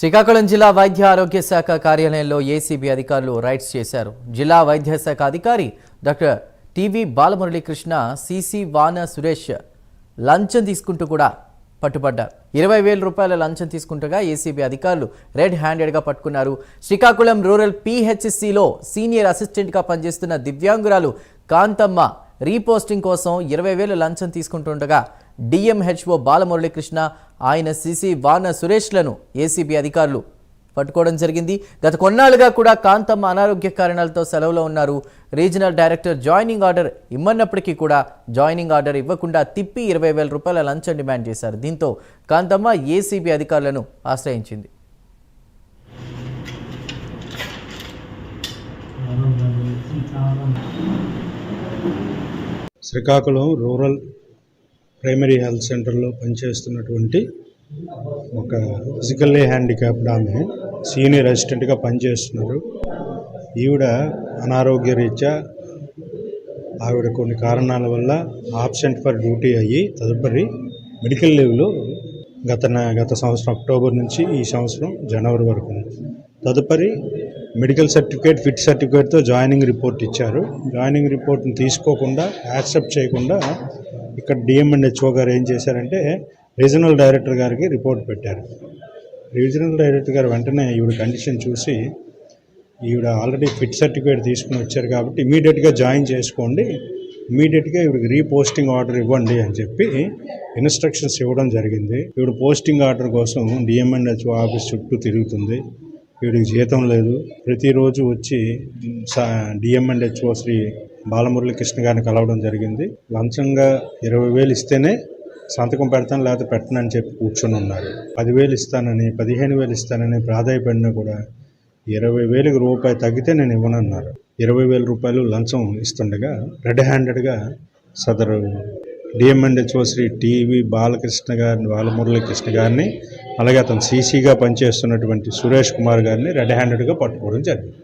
శ్రీకాకుళం జిల్లా వైద్య ఆరోగ్య శాఖ కార్యాలయంలో ఏసీబీ అధికారులు రైడ్స్ చేశారు. జిల్లా వైద్య శాఖ అధికారి డాక్టర్ టీవీ బాలమురళీకృష్ణ సిసి వాన సురేష్ లంచం తీసుకుంటూ కూడా పట్టుబడ్డారు. ఇరవై వేల రూపాయల లంచం తీసుకుంటగా ఏసీబీ అధికారులు రెడ్ హ్యాండెడ్గా పట్టుకున్నారు. శ్రీకాకుళం రూరల్ పిహెచ్సిలో సీనియర్ అసిస్టెంట్గా పనిచేస్తున్న దివ్యాంగురాలు కాంతమ్మ రీపోస్టింగ్ కోసం ఇరవై వేలు లంచం తీసుకుంటుండగా డిఎంహెచ్ఓ బాలమురళీకృష్ణ ఆయన సిసి వాన సురేష్లను ఏసీబీ అధికారులు పట్టుకోవడం జరిగింది. గత కొన్నాళ్ళుగా కూడా కాంతమ్మ అనారోగ్య కారణాలతో సెలవులో ఉన్నారు. రీజనల్ డైరెక్టర్ జాయినింగ్ ఆర్డర్ ఇమ్మన్నప్పటికీ కూడా జాయినింగ్ ఆర్డర్ ఇవ్వకుండా తిప్పి ఇరవై వేల రూపాయల లంచం డిమాండ్ చేశారు. దీంతో కాంతమ్మ ఏసీబీ అధికారులను ఆశ్రయించింది. శ్రీకాకుళం రూరల్ ప్రైమరీ హెల్త్ సెంటర్లో పనిచేస్తున్నటువంటి ఒక ఫిజికల్లీ హ్యాండిక్యాప్డ్ ఆమె సీనియర్ అసిస్టెంట్గా పనిచేస్తున్నారు. ఈవిడ అనారోగ్య రీత్యా ఆవిడ కొన్ని కారణాల వల్ల ఆబ్సెంట్ ఫర్ డ్యూటీ అయ్యి తదుపరి మెడికల్ లీవ్లో గత గత సంవత్సరం అక్టోబర్ నుంచి ఈ సంవత్సరం జనవరి వరకు తదుపరి మెడికల్ సర్టిఫికేట్ ఫిట్ సర్టిఫికేట్తో జాయినింగ్ రిపోర్ట్ ఇచ్చారు. జాయినింగ్ రిపోర్ట్ని తీసుకోకుండా యాక్సెప్ట్ చేయకుండా ఇక్కడ డిఎం హెచ్ఓ గారు ఏం చేశారంటే రీజనల్ డైరెక్టర్ గారికి రిపోర్ట్ పెట్టారు. రీజనల్ డైరెక్టర్ గారు వెంటనే ఈవిడ కండిషన్ చూసి ఈవిడ ఆల్రెడీ ఫిట్ సర్టిఫికేట్ తీసుకుని వచ్చారు కాబట్టి ఇమీడియట్గా జాయిన్ చేసుకోండి ఇమీడియట్గా ఈవిడికి రీపోస్టింగ్ ఆర్డర్ ఇవ్వండి అని చెప్పి ఇన్స్ట్రక్షన్స్ ఇవ్వడం జరిగింది. ఈవిడ పోస్టింగ్ ఆర్డర్ కోసం డిఎంఎన్హెచ్ఓ ఆఫీస్ చుట్టూ తిరుగుతుంది. వీడికి జీతం లేదు. ప్రతిరోజు వచ్చి డిఎంఎన్హెచ్ఓ శ్రీ బాలమురళీకృష్ణ గారిని కలవడం జరిగింది. లంచంగా ఇరవై వేలు ఇస్తేనే సంతకం పెడతాను లేకపోతే పెట్టనని చెప్పి కూర్చొని ఉన్నారు. పదివేలు ఇస్తానని పదిహేను వేలు ఇస్తానని ప్రాధాయపడినా కూడా ఇరవై వేలకు రూపాయి తగ్గితే నేను ఇవ్వనన్నారు. ఇరవై వేల రూపాయలు లంచం ఇస్తుండగా రెడ్ హ్యాండెడ్గా సదరు డిఎంఎండ్హెచ్ఓ శ్రీ టీవీ బాలకృష్ణ గారిని బాలమురళీకృష్ణ గారిని అలాగే అతను సీసీగా పనిచేస్తున్నటువంటి సురేష్ కుమార్ గారిని రెడ్ హ్యాండెడ్గా పట్టుకోవడం జరిగింది.